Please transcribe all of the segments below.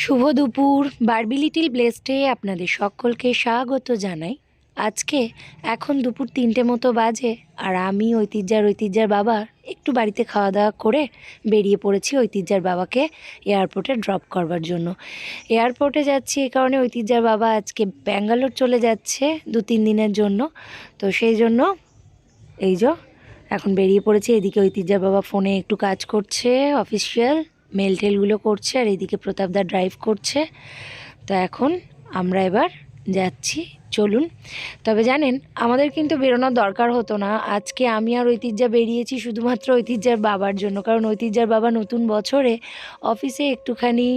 শুভ দুপুর, Barbie little ব্লেস্টে আপনাদের সকলকে স্বাগত জানাই। আজকে এখন দুপুর তিনটে মতো বাজে আর আমি ঐতিহ্যার ঐতিহ্যার বাবা একটু বাড়িতে খাওয়া দাওয়া করে বেরিয়ে পড়েছি ঐতিহ্যার বাবাকে এয়ারপোর্টে ড্রপ করবার জন্য। এয়ারপোর্টে যাচ্ছি এই কারণে ঐতিহ্যার বাবা আজকে ব্যাঙ্গালোর চলে যাচ্ছে দু তিন দিনের জন্য। তো সেই জন্য এই যে, এখন বেরিয়ে পড়েছে। এদিকে ঐতিহ্যার বাবা ফোনে একটু কাজ করছে, অফিসিয়াল। মেল টেলগুলো করছে আর এদিকে প্রতাপদা ড্রাইভ করছে। তো এখন আমরা এবার যাচ্ছি চলুন। তবে জানেন, আমাদের কিন্তু বেরোনোর দরকার হতো না। আজকে আমি আর ঐতিহ্যা বেরিয়েছি শুধুমাত্র ঐতিহ্যার বাবার জন্য। কারণ ঐতিহ্যার বাবা নতুন বছরে অফিসে একটুখানি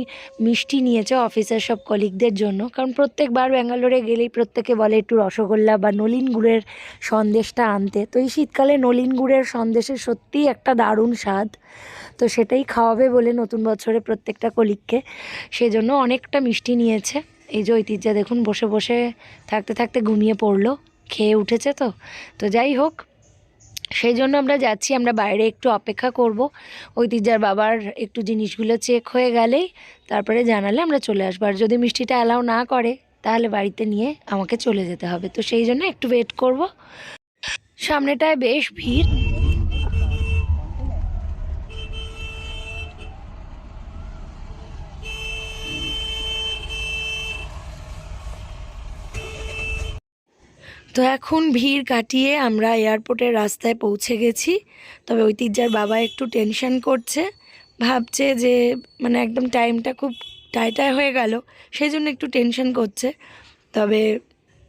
মিষ্টি নিয়েছে অফিসের সব কলিগদের জন্য। কারণ প্রত্যেকবার ব্যাঙ্গালোরে গেলেই প্রত্যেকে বলে একটু রসগোল্লা বা নলিন গুড়ের সন্দেশটা আনতে। তো এই শীতকালে নলিন গুড়ের সন্দেশের সত্যিই একটা দারুণ স্বাদ। তো সেটাই খাওয়াবে বলে নতুন বছরে প্রত্যেকটা কলিগকে। সেজন্য অনেকটা মিষ্টি নিয়েছে। এই যে ঐতিহ্যা দেখুন, বসে বসে থাকতে থাকতে ঘুমিয়ে পড়ল, খেয়ে উঠেছে তো। তো যাই হোক, সেই জন্য আমরা যাচ্ছি, আমরা বাইরে একটু অপেক্ষা করব। ঐতিহ্যার বাবার একটু জিনিসগুলো চেক হয়ে গেলেই তারপরে জানালে আমরা চলে আসব। আর যদি মিষ্টিটা অ্যালাউ না করে, তাহলে বাড়িতে নিয়ে আমাকে চলে যেতে হবে। তো সেই জন্য একটু ওয়েট করব। সামনেটায় বেশ ভিড়। তো এখন ভিড় কাটিয়ে আমরা এয়ারপোর্টের রাস্তায় পৌঁছে গেছি। তবে ঐতিহ্যার বাবা একটু টেনশন করছে। ভাবছে যে মানে একদম টাইমটা খুব টাইটায় হয়ে গেল, সেই জন্য একটু টেনশন করছে। তবে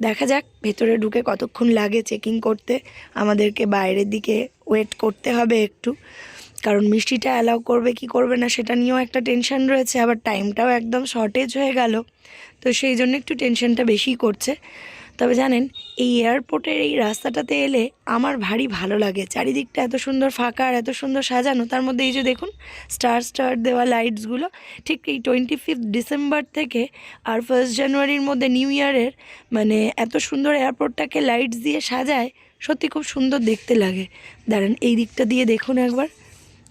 দেখা যাক, ভেতরে ঢুকে কতক্ষণ লাগে চেকিং করতে। আমাদেরকে বাইরের দিকে ওয়েট করতে হবে একটু। কারণ মিষ্টিটা অ্যালাউ করবে কি করবে না, সেটা নিয়েও একটা টেনশন রয়েছে। আবার টাইমটাও একদম শর্টেজ হয়ে গেল। তো সেই জন্য একটু টেনশনটা বেশি করছে। তবে জানেন, এই এয়ারপোর্টের এই রাস্তাটাতে এলে আমার ভারী ভালো লাগে। চারিদিকটা এত সুন্দর ফাঁকা আর এত সুন্দর সাজানো, তার মধ্যে এই যে দেখুন স্টার স্টার দেওয়া লাইটসগুলো ঠিক এই টোয়েন্টি ফিফথ ডিসেম্বর থেকে আর ফার্স্ট জানুয়ারির মধ্যে নিউ ইয়ারের মানে এত সুন্দর এয়ারপোর্টটাকে লাইটস দিয়ে সাজায়, সত্যি খুব সুন্দর দেখতে লাগে। দাঁড়ান, এই দিকটা দিয়ে দেখুন একবার,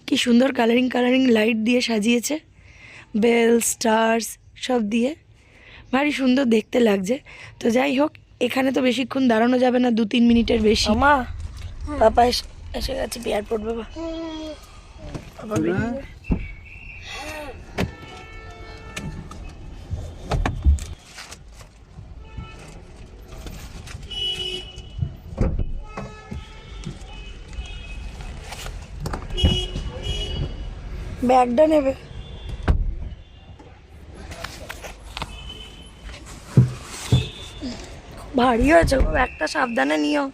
কি সুন্দর কালারিং কালারিং লাইট দিয়ে সাজিয়েছে। বেল স্টার্স সব দিয়ে। ভারী সুন্দর দেখতে লাগছে। তো যাই হোক এখানে তো বেশিক্ষণ দাঁড়ানো যাবে না দু তিন মিনিটের বেশি। মা পাপা এসে গেছে এয়ারপোর্ট বাবা। ব্যাগটা নেবে? ভারী হয়েছে ব্যাগটা সাবধানে নিও।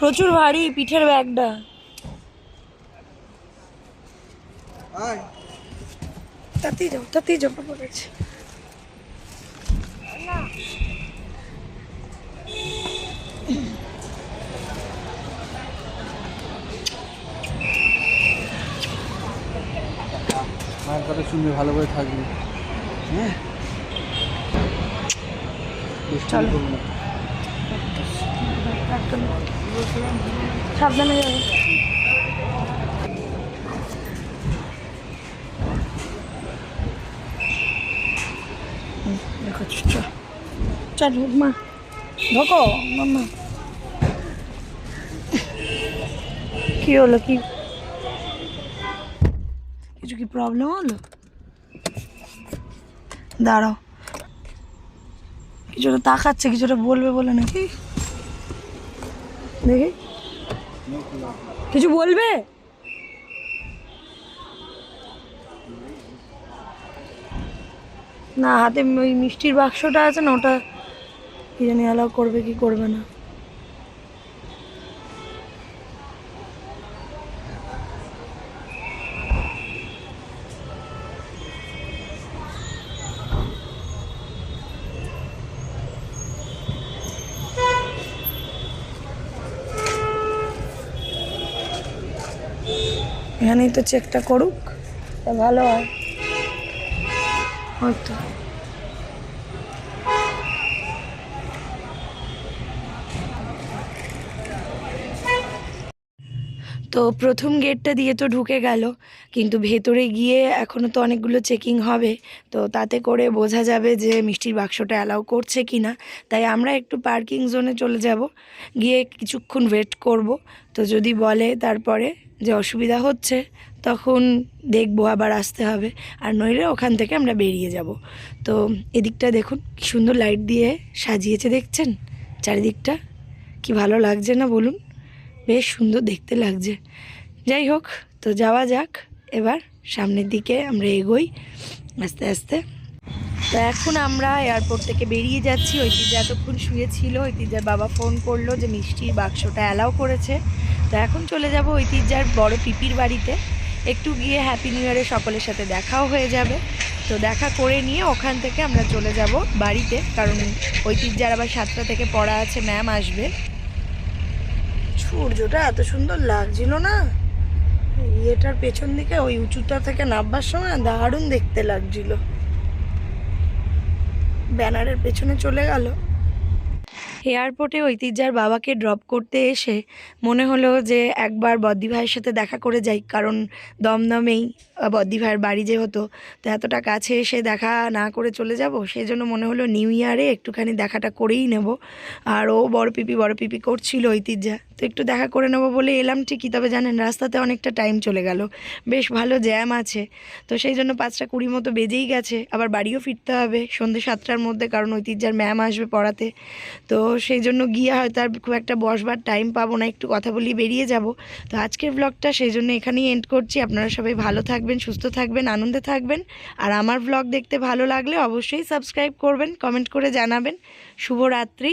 প্রচুর ভারী পিঠের ব্যাগটা। তাতেই যাও তাতেই পড়েছে। মায়ের কথা শুনবি ভালো করে থাকবি। হ্যাঁ? সাবধানে যাবে। দেখো, চল। মা। ঢোকো মাম্মা কি হলো, কি? কিছু কি প্রবলেম হলো? দাঁড়াও। কিছুটা তাকাচ্ছে, কিছুটা বলবে বলে নাকি? দেখি। কিছু বলবে? না, হাতে ওই মিষ্টির বাক্সটা আছে না, ওটা কি জানি অ্যালাউ করবে, কি করবে না। এখানেই তো চেকটা করুক। তা ভালো হয়। হয়তো তো। প্রথম গেটটা দিয়ে তো ঢুকে গেল, কিন্তু ভেতরে গিয়ে এখনও তো অনেকগুলো চেকিং হবে, তো তাতে করে বোঝা যাবে যে মিষ্টির বাক্সটা অ্যালাউ করছে কি না তাই আমরা একটু পার্কিং জোনে চলে যাব, গিয়ে কিছুক্ষণ ওয়েট করব। তো যদি বলে তারপরে যে অসুবিধা হচ্ছে, তখন দেখব আবার আসতে হবে। আর নইলে ওখান থেকে আমরা বেরিয়ে যাব। তো এদিকটা দেখুন, কি সুন্দর লাইট দিয়ে সাজিয়েছে দেখছেন? চারিদিকটা কি ভালো লাগছে না বলুন? বেশ সুন্দর দেখতে লাগছে। যাই হোক, তো যাওয়া যাক। এবার সামনের দিকে আমরা এগোই। আস্তে আস্তে তো এখন আমরা এয়ারপোর্ট থেকে বেরিয়ে যাচ্ছি। ঐতিহ্য এতক্ষণ শুয়েছিল, ঐতিহ্যার বাবা ফোন করল যে মিষ্টির বাক্সটা অ্যালাউ করেছে। তো এখন চলে যাব ঐতিহ্যার বড় পিপির বাড়িতে। একটু গিয়ে হ্যাপি নিউ ইয়ারে সকলের সাথে দেখাও হয়ে যাবে। তো দেখা করে নিয়ে ওখান থেকে আমরা চলে যাব বাড়িতে, কারণ ঐতিহ্যার আবার সাতটা থেকে পড়া আছে ম্যাম আসবে। সূর্যটা এত সুন্দর লাগছিল না। ইয়েটার পেছন দিকে ওই উঁচুটা থেকে নামবার সময় দারুণ দেখতে লাগছিল। ব্যানারের পেছনে চলে গেল। এয়ারপোর্টে ঐতিহ্যার বাবাকে ড্রপ করতে এসে মনে হলো যে একবার বদ্দি ভাইয়ের সাথে দেখা করে যাই, কারণ দমদমেই বদ্দি ভাইয়ের বাড়ি যে হতো তো এতটা কাছে এসে দেখা না করে চলে যাব, সেই জন্য মনে হলো নিউ ইয়ারে একটুখানি দেখাটা করেই নেব। আর ও বড় পিপি বড় পিপি করছিল ঐতিহ্যা। তো একটু দেখা করে নেব বলে এলাম ঠিকই, তবে জানেন রাস্তাতে অনেকটা টাইম চলে গেল। বেশ ভালো জ্যাম আছে। তো সেই জন্য পাঁচটা কুড়ি মতো বেজেই গেছে। আবার বাড়িও ফিরতে হবে সন্ধ্যে সাতটার মধ্যে, কারণ ঐতিহ্যার ম্যাম আসবে পড়াতে। তো সেই জন্য গিয়ে হয়তো আর খুব একটা বসবার টাইম পাবো না, একটু কথা বলি বেরিয়ে যাব। তো আজকের ব্লগটা সেই জন্য এখানেই এন্ড করছি। আপনারা সবাই ভালো থাকবেন, সুস্থ থাকবেন, আনন্দে থাকবেন। আর আমার ব্লগ দেখতে ভালো লাগলে অবশ্যই সাবস্ক্রাইব করবেন কমেন্ট করে জানাবেন। শুভরাত্রি।